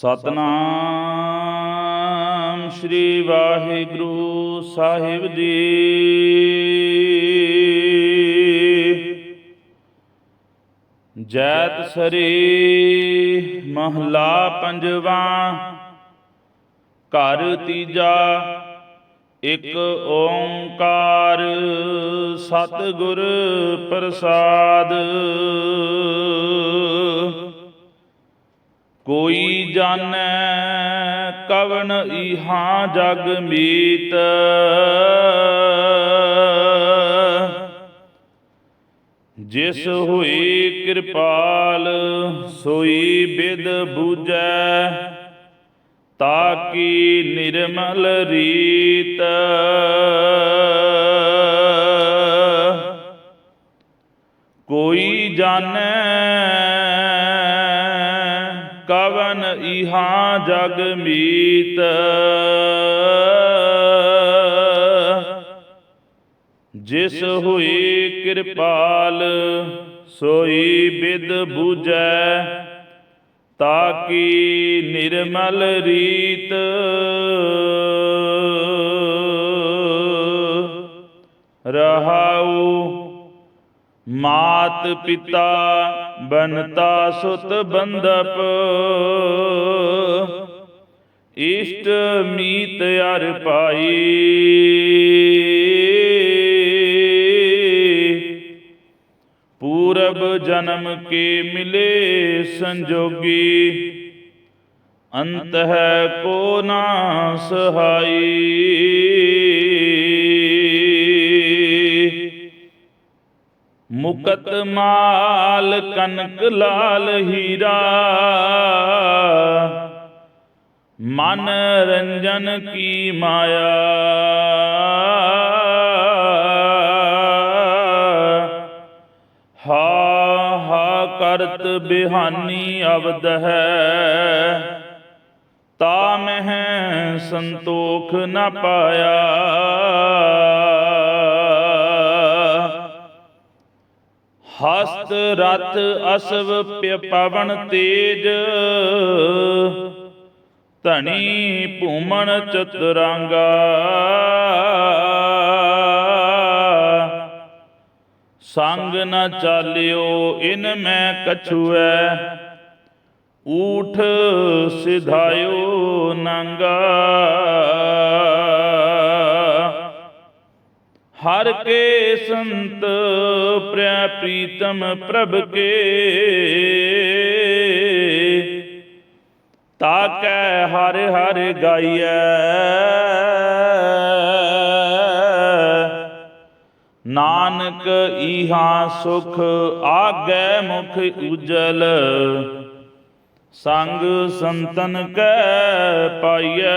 ਸਤਨਾਮ ਸ੍ਰੀ ਵਾਹਿਗੁਰੂ ਸਾਹਿਬ ਜੀ। ਜੈਤ ਸਰੀ ਮਹਲਾ ਪੰਜਵਾ, ਘਰ ਤੀਜਾ, ਇਕ ਓੰਕਾਰ ਸਤਿਗੁਰ ਪ੍ਰਸਾਦ। ਕੋਈ ਜਾਣੈ ਕਵਨ ਇਹਾਂ ਜਗ ਮੀਤ। ਜਿਸ ਹੋਈ ਕਿਰਪਾਲ, ਸੋਈ ਬਿਦ ਬੂਝੈ, ਤਾਕੀ ਨਿਰਮਲ ਰੀਤ। ਕੋਈ ਜਾਣੈ ਕਵਨ ਇਹਾ ਜਗ ਮੀਤ। ਜਿਸ ਹੋਈ ਕਿਰਪਾਲ ਸੋਈ ਬਿਦ ਬੂਝੈ ਤਾਕੀ ਨਿਰਮਲ ਰੀਤ। ਰਹਾਉ ਮਾਤ ਪਿਤਾ ਬਨਤਾ ਸੁਤ ਬੰਦਪ ਇਸ਼ਟ ਮੀਤ ਅਰ ਪਾਈ। ਪੂਰਬ ਜਨਮ ਕੇ ਮਿਲੇ ਸੰਜੋਗੀ। ਅੰਤ ਹੈ ਕੋ ਨਾ ਸਹਾਈ। ਮੁਕਤ ਮਾਲ ਕਨਕ ਲਾਲ ਹੀਰਾ। ਮਨ ਰੰਜਨ ਕੀ ਮਾਇਆ। ਹਾ ਹਾ ਕਰਤ ਬਿਹਾਨੀ ਅਵਦ ਹੈ। ਤਾ ਮਹਿ ਸੰਤੋਖ ਨ ਪਾਇਆ। ਹਸਤ ਰਤ ਅਸਵ ਪਿ ਪਵਨ ਤੇਜ। ਧਣੀ ਭੂਮਣ ਚਤੁਰੰਗਾ। ਸੰਗ ਨ ਚਾਲਿਓ ਇਨ ਮੈਂ ਕਛੁਐ। ਊਠ ਸਿਧਾਇਓ ਨੰਗਾ। ਹਰ ਕੇ ਸੰਤ ਪ੍ਰਿਆ ਪ੍ਰੀਤਮ ਪ੍ਰਭ ਕੇ। ਤਾਕੈ ਹਰ ਹਰ ਗਾਈਐ। ਨਾਨਕ ਈਹਾ ਸੁਖ ਆਗੈ ਮੁਖ ਉਜਲ। ਸੰਗ ਸੰਤਨ ਕੈ ਪਾਈਐ।